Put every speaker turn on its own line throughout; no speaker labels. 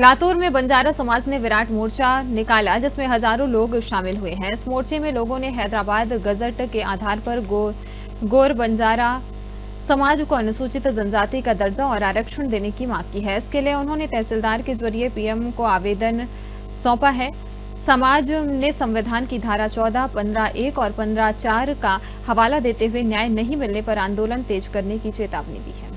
लातूर में बंजारा समाज ने विराट मोर्चा निकाला जिसमें हज़ारों लोग शामिल हुए हैं। इस मोर्चे में लोगों ने हैदराबाद गजट के आधार पर गो, गोर बंजारा समाज को अनुसूचित जनजाति का दर्जा और आरक्षण देने की मांग की है। इसके लिए उन्होंने तहसीलदार के ज़रिए पीएम को आवेदन सौंपा है। समाज ने संविधान की धारा 14, 15 एक और 15 चार का हवाला देते हुए न्याय नहीं मिलने पर आंदोलन तेज करने की चेतावनी दी है।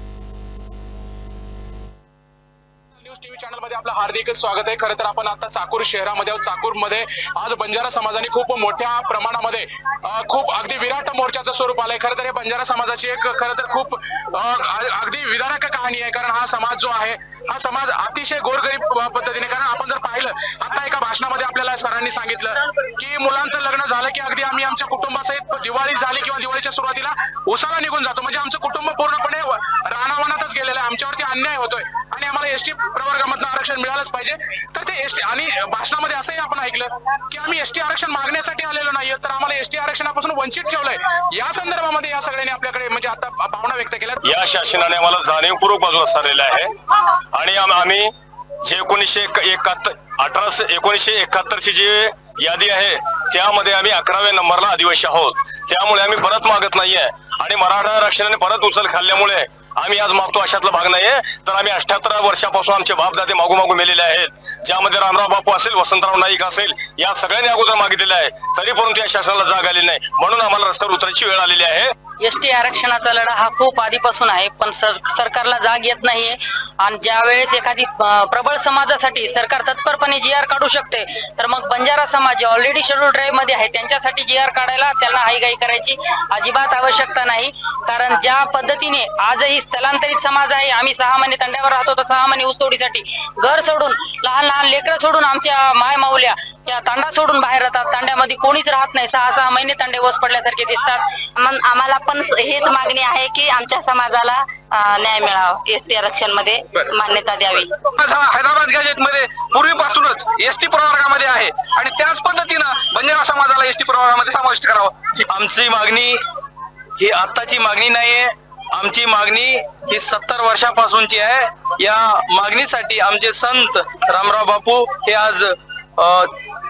चॅनलमध्ये आपलं हार्दिक स्वागत आहे. खरं तर आपण आता चाकूर शहरामध्ये चाकूरमध्ये आज बंजारा समाजाने खूप मोठ्या प्रमाणामध्ये खूप अगदी विराट मोर्चाचं स्वरूप आलंय. खरं तर हे बंजारा समाजाची एक खरं तर खूप अगदी विदारक कहाणी आहे. कारण हा समाज जो आहे हा समाज अतिशय गोरगरीब पद्धतीने कारण आपण जर पाहिलं आता एका भाषणामध्ये आपल्याला सरांनी सांगितलं की मुलांचं लग्न झालं की अगदी आम्ही आमच्या कुटुंबासहित दिवाळी झाली किंवा दिवाळीच्या सुरुवातीला उसाला निघून जातो. म्हणजे आमचं कुटुंब पूर्णपणे व- रानावनातच गेलेलं आहे. आमच्यावरती अन्याय होतोय. आम्हाला एसटी प्रवर्गामधनं आरक्षण मिळालंच पाहिजे. तर ते एसटी आणि भाषणामध्ये असंही आपण ऐकलं की आम्ही एसटी आरक्षण मागण्यासाठी आलेलो नाहीये तर आम्हाला एसटी आरक्षणापासून वंचित ठेवलंय. या संदर्भामध्ये या सगळ्यांनी आपल्याकडे म्हणजे आता भावना व्यक्त केल्या
या शासनाने आम्हाला जाणीवपूर्वक बाजूला सारलेलं आहे. आणि आम्ही जे एकोणीसशे एकाहत्तर अठराशे एकोणीसशे एकाहत्तरची जी यादी आहे त्यामध्ये आम्ही अकराव्या नंबरला आदिवासी आहोत. त्यामुळे आम्ही परत मागत नाहीये. आणि मराठा आरक्षणाने परत उचल खाल्ल्यामुळे आम्ही आज मागतो अशातला भाग नाहीये. तर आम्ही अठ्याहत्तर वर्षापासून आमचे बापदादे मागू मेलेले आहेत. ज्यामध्ये रामराव बापू असेल वसंतराव नाईक असेल या सगळ्यांनी अगोदर मागितलेलं आहे. तरी परंतु या शासनाला जाग आली नाही. म्हणून आम्हाला रस्त्यावर उतरायची वेळ आलेली आहे.
एसटी आरक्षणाचा लढा हा खूप आधीपासून आहे पण सर सरकारला जाग येत नाहीये. आणि ज्या वेळेस एखादी प्रबळ समाजासाठी सरकार तत्परपणे जी आर काढू शकते तर मग बंजारा समाज ऑलरेडी शेड्यूल ड्राईव्हमध्ये आहे त्यांच्यासाठी जी आर काढायला त्यांना हाईगाई करायची अजिबात आवश्यकता नाही. कारण ज्या पद्धतीने आजही स्थलांतरित समाज आहे आम्ही सहा महिने तंड्यावर राहतो तर सहा महिने ऊसतोडीसाठी घर सोडून लहान लहान लेकरं सोडून आमच्या माय माऊल्या या तांडा सोडून बाहेर राहतात. तांड्यामध्ये कोणीच राहत नाही. सहा सहा महिने तांडे वस पडल्यासारखे दिसतात.
मग आम्हाला पण हेच मागणी आहे की आमच्या समाजाला न्याय मिळावा. एसटी
आरक्षणमध्ये.
मान्यता द्यावी.
हैदराबाद गॅजेटमध्ये पूर्वीपासूनच एसटी प्रवर्गामध्ये आहे. आणि त्याच पद्धतीनं बंजारा समाजाला एसटी प्रवर्गामध्ये समाविष्ट करावं.
आमची मागणी ही आत्ताची मागणी नाहीये. आमची मागणी ही सत्तर वर्षापासूनची आहे. या मागणीसाठी आमचे संत रामराव बापू हे आज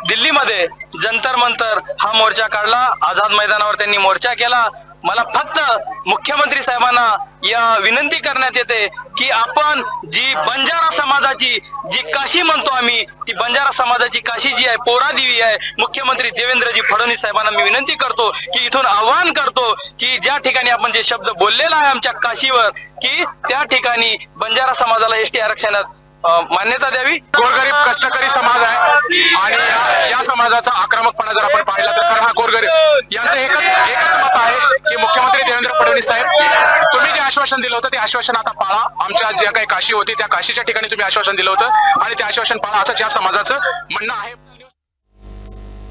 दिल्लीमध्ये जंतर मंतर हा मोर्चा काढला. आझाद मैदानावर त्यांनी मोर्चा केला. मला फक्त मुख्यमंत्री साहेबांना या विनंती करण्यात येते की आपण जी बंजारा समाजाची जी काशी म्हणतो आम्ही ती बंजारा समाजाची काशी जी आहे पोरा देवी आहे मुख्यमंत्री देवेंद्रजी फडणवीस साहेबांना मी विनंती करतो की इथून आवाहन करतो की ज्या ठिकाणी आपण जे शब्द बोललेला आहे आमच्या काशीवर की त्या ठिकाणी बंजारा समाजाला एसटी आरक्षणात मान्यता द्यावी.
गोरगरीब समाजाचा आक्रमकपणा जर आपण पाहिला तर कारण हा गोरगरीब यांचं एकच एकच मत आहे की मुख्यमंत्री देवेंद्र फडणवीस साहेब तुम्ही जे आश्वासन दिलं होतं ते आश्वासन आता पाळा. आमच्या ज्या काही काशी होती त्या काशीच्या ठिकाणी तुम्ही आश्वासन दिलं होतं. आणि ते आश्वासन पाळा असं या समाजाचं म्हणणं आहे.